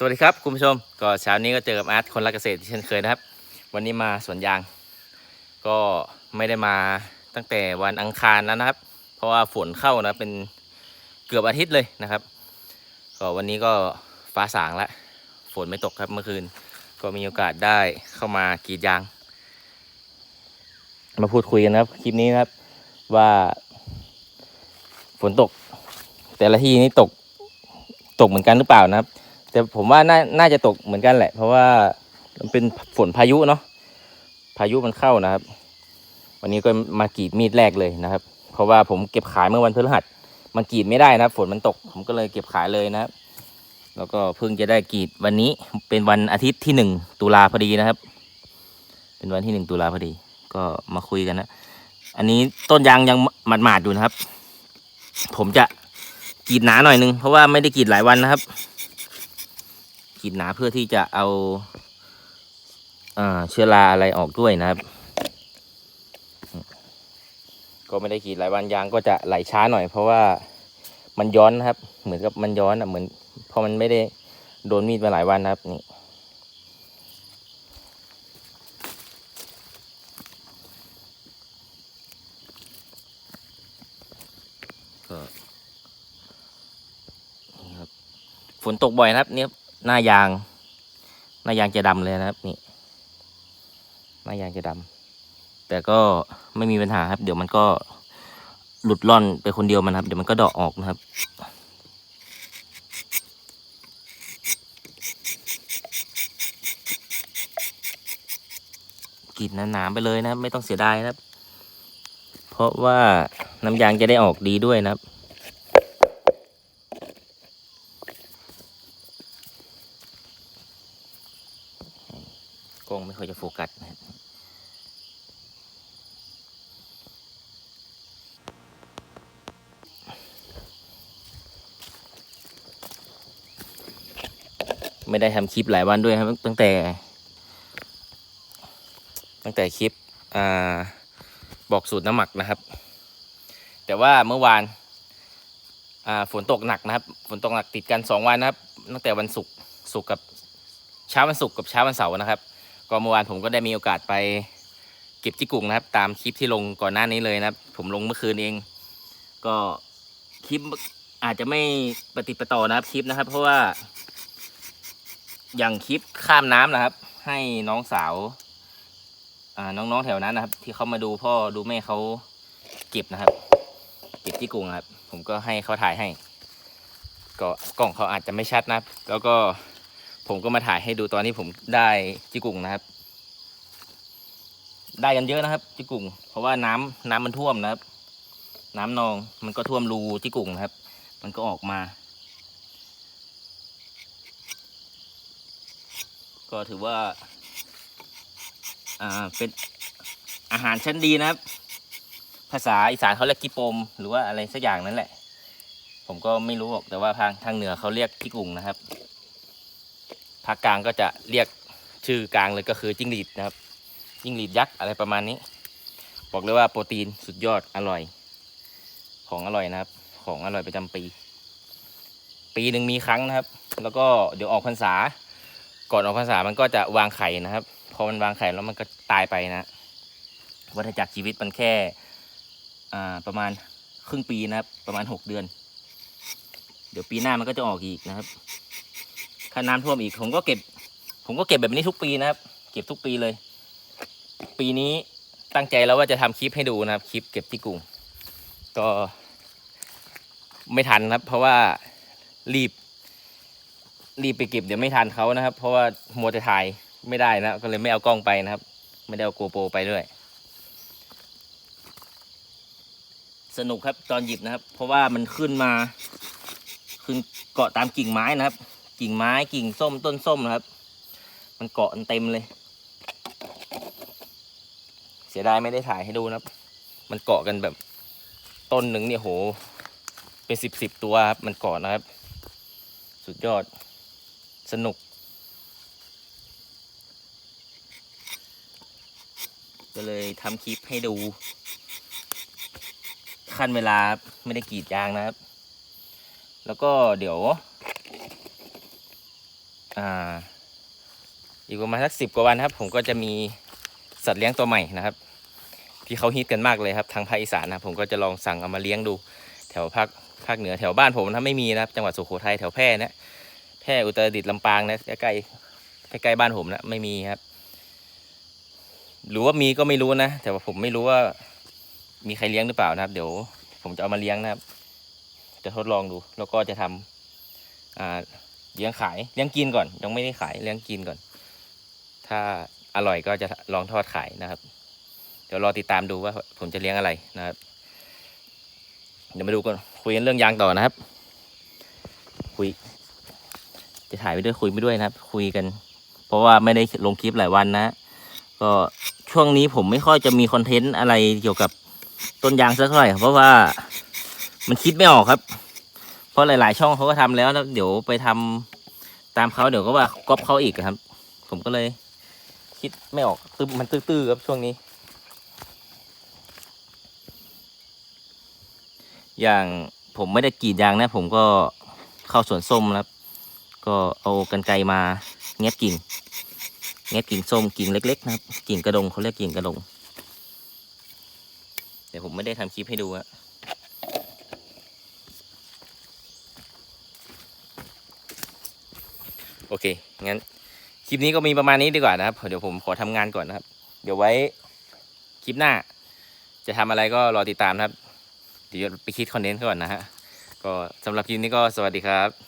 สวัสดีครับคุณผู้ชมก็เช้านี้ก็เจอกับอาร์ตคนรักเกษตรที่เช่นเคยนะครับ วันนี้มาสวนยาง ก็ไม่ได้มาตั้งแต่วันอังคารแล้วนะครับ เพราะว่าฝนเข้านะเป็นเกือบอาทิตย์เลยนะครับ ก็วันนี้ก็ฟ้าสางแล้วฝนไม่ตกครับเมื่อคืน ก็มีโอกาสได้เข้ามากรีดยาง มาพูดคุยกันนะครับคลิปนี้นะครับว่าฝนตก แต่ละที่นี่ตกตกเหมือนกันหรือเปล่านะครับ แต่ผมว่าน่าน่าจะตกเหมือนกันแหละ เพราะว่ามันเป็นฝนพายุเนาะพายุมันเข้านะครับ วันนี้ก็มากรีดมีดแรกเลยนะครับ เพราะว่าผมเก็บขายเมื่อวันพฤหัสมันกรีดไม่ได้นะครับ ฝนมันตกผมก็เลยเก็บขายเลยนะครับ แล้วก็เพิ่งจะได้กรีดวันนี้เป็นวันอาทิตย์ที่หนึ่งตุลาพอดีนะครับ เป็นวันที่หนึ่งตุลาพอดี ก็มาคุยกันนะอันนี้ต้นยางยังหมาดๆอยู่นะครับ ผมจะกรีดหนาหน่อยนึงเพราะว่าไม่ได้กรีดหลายวันนะครับ กรีดหนาเพื่อที่จะเอาเชื้อราอะไรออกด้วยนะครับ ก็ไม่ได้กรีดหลายวันยางก็จะไหลช้าหน่อย เพราะว่ามันย้อนนะครับ เหมือนกับมันย้อนอะเหมือนเพราะมันไม่ได้โดนมีดมาหลายวันนะครับนี่ครับฝนตกบ่อยนะครับเนี่ย หน้ายาง หน้ายางจะดำเลยนะครับนี่หน้ายางจะดำแต่ก็ไม่มีปัญหาครับ เดี๋ยวมันก็หลุดร่อนไปคนเดียวมันครับ เดี๋ยวมันก็ดาะออกนะครับกรีดหนาๆไปเลยนะครับ ไม่ต้องเสียดายนะครับ เพราะว่าน้ำยางจะได้ออกดีด้วยนะครับ กล้องไม่ค่อยจะโฟกัสนะครับ ไม่ได้ทำคลิปหลายวันด้วยครับ ตั้งแต่ ตั้งแต่คลิปอ่าบอกสูตรน้ำหมักนะครับ แต่ว่าเมื่อวานอ่าฝนตกหนักนะครับ ฝนตกหนักติดกันสองวันนะครับ ตั้งแต่วันศุกร์ศุกร์กับเช้าวันศุกร์กับเช้าวันเสาร์นะครับ ก็เมื่อวานผมก็ได้มีโอกาสไปเก็บจิกุ่งนะครับ ตามคลิปที่ลงก่อนหน้านี้เลยนะครับ ผมลงเมื่อคืนเอง ก็คลิปอาจจะไม่ปฏิประต่อนะครับคลิปนะครับ เพราะว่า อย่างคลิปข้ามน้ำนะครับ ให้น้องสาว อ่า น้องๆแถวนั้นนะครับ ที่เขามาดูพ่อดูแม่เขาเก็บนะครับ เก็บที่กรุงครับ ผมก็ให้เขาถ่ายให้ ก็กล้องเขาอาจจะไม่ชัดนะครับแล้วก็ผมก็มาถ่ายให้ดูตอนที่ผมได้จิกุ่งนะครับ ได้กันเยอะนะครับจิกุ่งเพราะว่าน้ำน้ำมันท่วมนะครับ น้ำนองมันก็ท่วมรูจิกุ่งนะครับ มันก็ออกมา ก็ถือว่า อ่า เป็นอาหารชั้นดีนะครับ ภาษาอีสานเขาเรียกกิปม หรือว่าอะไรสักอย่างนั่นแหละ ผมก็ไม่รู้หรอกแต่ว่าทางทางเหนือเขาเรียกกิกุ่งนะครับภาคกลางก็จะเรียกชื่อกลางเลยก็คือจิ้งหรีดนะครับ จิ้งหรีดยักษ์อะไรประมาณนี้ บอกเลยว่าโปรตีนสุดยอดอร่อย ของอร่อยนะครับ ของอร่อยประจำปี ปีหนึ่งมีครั้งนะครับ แล้วก็เดี๋ยวออกพรรษา ก่อนออกพรรษามันก็จะวางไข่นะครับ พอมันวางไข่แล้วมันก็ตายไปนะวัฏจักรชีวิตมันแค่ประมาณครึ่งปีนะครับ ประมาณหกเดือน เดี๋ยวปีหน้ามันก็จะออกอีกนะครับถ้าน้ำท่วมอีกผมก็เก็บ ผมก็เก็บแบบนี้ทุกปีนะครับ เก็บทุกปีเลย ปีนี้ตั้งใจแล้วว่าจะทำคลิปให้ดูนะครับ คลิปเก็บที่กรุงก็ไม่ทันครับ เพราะว่ารีบ รีบไปเก็บเดี๋ยวไม่ทันเขานะครับ เพราะว่ามัวแต่ถ่ายไม่ได้นะก็เลยไม่เอากล้องไปนะครับ ไม่ได้เอาโกโปรไปด้วย สนุกครับตอนหยิบนะครับ เพราะว่ามันขึ้นมา ขึ้นเกาะตามกิ่งไม้นะครับ กิ่งไม้กิ่งส้มต้นส้มนะครับ มันเกาะเต็มเลย เสียดายไม่ได้ถ่ายให้ดูนะครับ มันเกาะกันแบบต้นหนึ่งเนี่ยโห เป็นสิบสิบตัวครับมันเกาะนะครับ สุดยอด สนุก ก็เลยทำคลิปให้ดู ขั้นเวลาไม่ได้กรีดยางนะครับ แล้วก็เดี๋ยว อ่า อีกประมาณสักสิบกว่าวันครับ ผมก็จะมีสัตว์เลี้ยงตัวใหม่นะครับ ที่เขาฮิตกันมากเลยครับ ทางภาคอีสานนะผมก็จะลองสั่งเอามาเลี้ยงดู แถวภาคภาคเหนือแถวบ้านผมถ้าไม่มีนะครับ จังหวัดสุโขทัยแถวแพร่นะ แพร่อุตรดิตถ์ลำปางนะใกล้ใกล้ใกล้บ้านผมนะไม่มีครับ หรือว่ามีก็ไม่รู้นะแต่ว่าผมไม่รู้ว่ามีใครเลี้ยงหรือเปล่านะครับ เดี๋ยว ผมจะเอามาเลี้ยงนะครับ จะทดลองดู แล้วก็จะทำอ่าเลี้ยงขายเลี้ยงกินก่อน ยังไม่ได้ขายเลี้ยงกินก่อน ถ้าอร่อยก็จะลองทอดขายนะครับ เดี๋ยวรอติดตามดูว่าผมจะเลี้ยงอะไรนะครับ เดี๋ยวมาดูกันคุยกันเรื่องยางต่อนะครับ คุย จะถ่ายไปด้วยคุยไปด้วยนะครับ คุยกัน เพราะว่าไม่ได้ลงคลิปหลายวันนะ ก็ช่วงนี้ผมไม่ค่อยจะมีคอนเทนต์อะไรเกี่ยวกับต้นยางสักเท่าไหร่เพราะว่ามันคิดไม่ออกครับ เพราะหลาย ๆ ช่องเขาก็ทำแล้วแล้วเดี๋ยวไปทำตามเขาเดี๋ยวก็ว่าก๊อปเขาอีกครับ ผมก็เลย คิดไม่ออกตึมมันตื้อๆครับช่วงนี้ อย่างผมไม่ได้กรีดยางนะ ผมก็เข้าสวนส้มครับ ก็เอากันไกมาแงะกิ่ง แงะกิ่งส้มกิ่งเล็ก ๆ นะครับ กิ่งกระดงเขาเรียกกิ่งกระดงแต่ผมไม่ได้ทำคลิปให้ดูอะโอเค งั้น คลิปนี้ก็มีประมาณนี้ดีกว่านะครับ เดี๋ยวผมขอทำงานก่อนนะครับ เดี๋ยวไว้คลิปหน้า จะทำอะไรก็รอติดตามนะครับ เดี๋ยวไปคิดคอนเทนต์ก่อนนะฮะ ก็สำหรับคลิปนี้ก็สวัสดีครับ